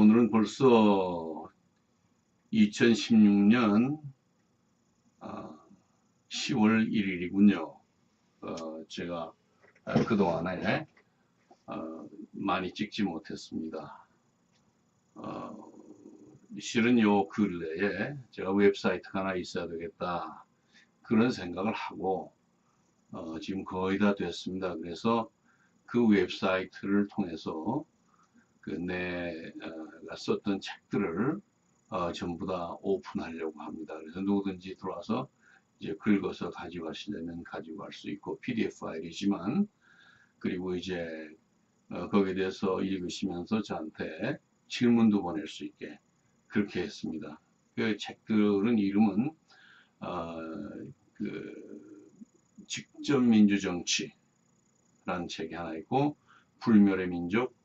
오늘은 벌써 2016년 10월 1일이군요. 어, 제가 그동안에 어, 많이 찍지 못했습니다. 어, 실은 요 근래에 제가 웹사이트가 하나 있어야 되겠다 그런 생각을 하고 어, 지금 거의 다 됐습니다. 그래서 그 웹사이트를 통해서 그 내가 썼던 책들을 어, 전부 다 오픈하려고 합니다. 그래서 누구든지 들어와서 이제 긁어서 가져가시려면 가지고 갈수 있고 PDF 파일이지만 그리고 이제 어, 거기에 대해서 읽으시면서 저한테 질문도 보낼 수 있게 그렇게 했습니다. 그 책들은 이름은 어, 그 직접 민주정치라는 책이 하나 있고 불멸의 민족 아,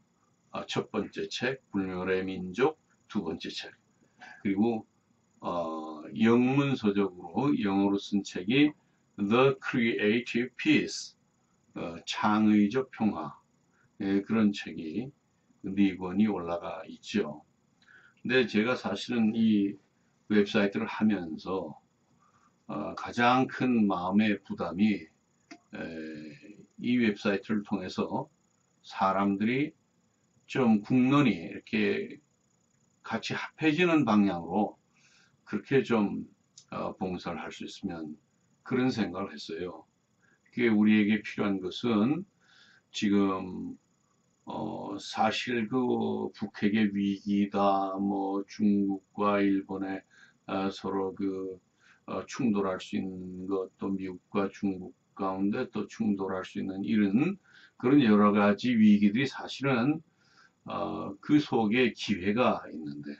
첫 번째 책, 불멸의 민족 두 번째 책 그리고 어, 영문 서적으로 영어로 쓴 책이 The Creative Peace 어, 창의적 평화 예, 그런 책이 네 권이 올라가 있죠. 근데 제가 사실은 이 웹사이트를 하면서 어, 가장 큰 마음의 부담이 에, 이 웹사이트를 통해서 사람들이 좀 국론이 이렇게 같이 합해지는 방향으로 그렇게 좀 어, 봉사를 할 수 있으면 그런 생각을 했어요. 그게 우리에게 필요한 것은 지금 어, 사실 그 북핵의 위기다, 뭐 중국과 일본의 어, 서로 그 어, 충돌할 수 있는 것, 또 미국과 중국 가운데 또 충돌할 수 있는 이런 그런 여러 가지 위기들이 사실은 어, 그 속에 기회가 있는데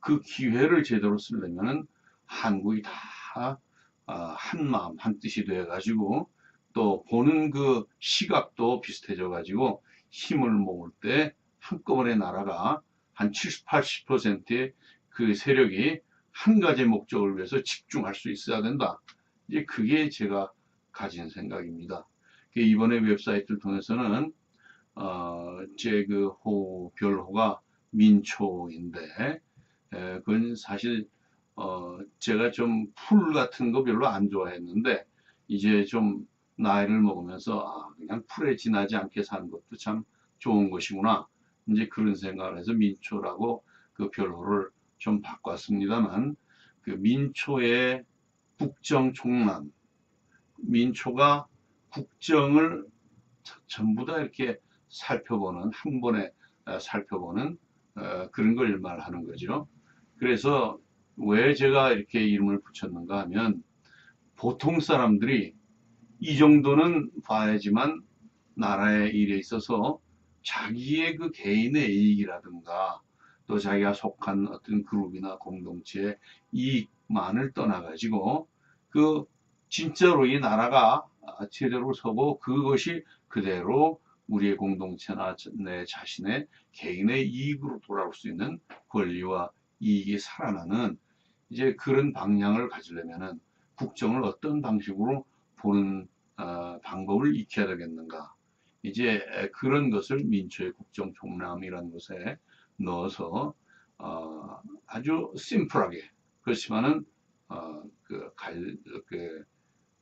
그 기회를 제대로 쓰려면은 한국이 다 어, 한마음 한 뜻이 되어 가지고 또 보는 그 시각도 비슷해져 가지고 힘을 모을 때 한꺼번에 나라가 한 70, 80%의 그 세력이 한 가지 목적을 위해서 집중할 수 있어야 된다. 이제 그게 제가 가진 생각입니다. 이번에 웹사이트를 통해서는 어, 제그 호, 별호가 민초인데, 에, 그건 사실, 어, 제가 좀 풀 같은 거 별로 안 좋아했는데, 이제 좀 나이를 먹으면서, 아, 그냥 풀에 지나지 않게 사는 것도 참 좋은 것이구나. 이제 그런 생각을 해서 민초라고 그 별호를 좀 바꿨습니다만, 그 민초의 국정 총남, 민초가 국정을 전부 다 이렇게 살펴보는 한 번에 어, 살펴보는 어, 그런 걸 말하는 거죠. 그래서 왜 제가 이렇게 이름을 붙였는가 하면 보통 사람들이 이 정도는 봐야지만 나라의 일에 있어서 자기의 그 개인의 이익이라든가 또 자기가 속한 어떤 그룹이나 공동체의 이익만을 떠나가지고 그 진짜로 이 나라가 제대로 서고 그것이 그대로 우리의 공동체나 내 자신의 개인의 이익으로 돌아올 수 있는 권리와 이익이 살아나는 이제 그런 방향을 가지려면은 국정을 어떤 방식으로 보는 어, 방법을 익혀야 되겠는가. 이제 그런 것을 민초의 국정 총람이라는 것에 넣어서 어, 아주 심플하게 그렇지만은 어, 그, 갈, 그,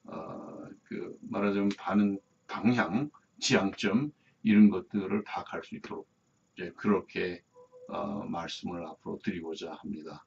어, 그 말하자면 반응 방향 지향점 이런 것들을 다 갈 수 있도록 이제 그렇게 어, 말씀을 앞으로 드리고자 합니다.